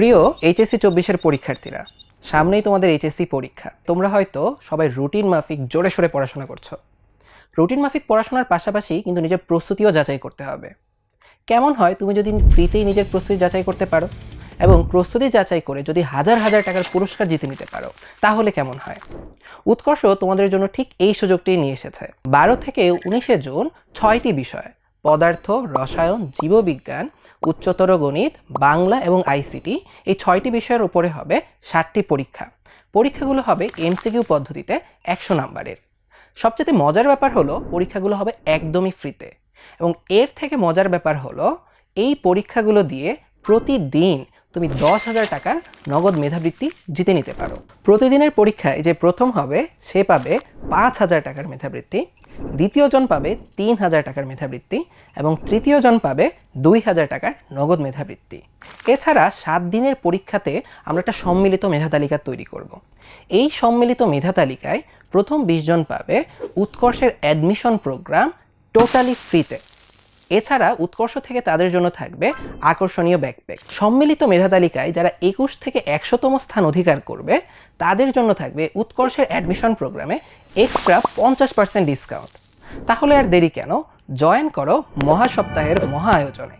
প্রিয় এইচএসসি চব্বিশের পরীক্ষার্থীরা, সামনেই তোমাদের এইচএসসি পরীক্ষা। তোমরা হয়তো সবাই রুটিন মাফিক জোরে সোরে পড়াশোনা করছ। রুটিন মাফিক পড়াশোনার পাশাপাশি কিন্তু নিজের প্রস্তুতিও যাচাই করতে হবে। কেমন হয় তুমি যদি ফ্রিতেই নিজের প্রস্তুতি যাচাই করতে পারো এবং প্রস্তুতি যাচাই করে যদি হাজার হাজার টাকার পুরস্কার জিতে নিতে পারো, তাহলে কেমন হয়? উৎকর্ষ তোমাদের জন্য ঠিক এই সুযোগটি নিয়ে এসেছে। বারো থেকে উনিশে জুন ছয়টি বিষয়। পদার্থ, রসায়ন, জীববিজ্ঞান, উচ্চতর গণিত, বাংলা এবং আইসিটি এই ছয়টি বিষয়ের উপরে হবে ষাটটি পরীক্ষা। পরীক্ষাগুলো হবে এমসিকিউ পদ্ধতিতে একশো নাম্বারের। সবচেয়ে মজার ব্যাপার হলো পরীক্ষাগুলো হবে একদমই ফ্রিতে এবং এর থেকে মজার ব্যাপার হলো এই পরীক্ষাগুলো দিয়ে প্রতিদিন তুমি দশ হাজার টাকার নগদ মেধাবৃত্তি জিতে নিতে পারো। প্রতিদিনের পরীক্ষায় যে প্রথম হবে, সে পাবে পাঁচ হাজার টাকার মেধাবৃত্তি দ্বিতীয়জন পাবে তিন হাজার টাকার মেধাবৃত্তি এবং তৃতীয়জন পাবে দুই হাজার টাকার নগদ মেধাবৃত্তি। এছাড়া সাত দিনের পরীক্ষাতে আমরা একটা সম্মিলিত মেধা তালিকা তৈরি করব। এই সম্মিলিত মেধা তালিকায় প্রথম বিশ জন পাবে উৎকর্ষের অ্যাডমিশন প্রোগ্রাম টোটালি ফ্রিতে এছাড়া উৎকর্ষ থেকে তাদের জন্য থাকবে আকর্ষণীয় ব্যাকপ্যাক সম্মিলিত মেধা তালিকায় যারা একুশ থেকে একশোতম স্থান অধিকার করবে, তাদের জন্য থাকবে উৎকর্ষের অ্যাডমিশন প্রোগ্রামে এক্সট্রা পঞ্চাশ পার্সেন্ট ডিসকাউন্ট তাহলে আর দেরি কেন? জয়েন করো মহাসপ্তাহের মহা আয়োজনে।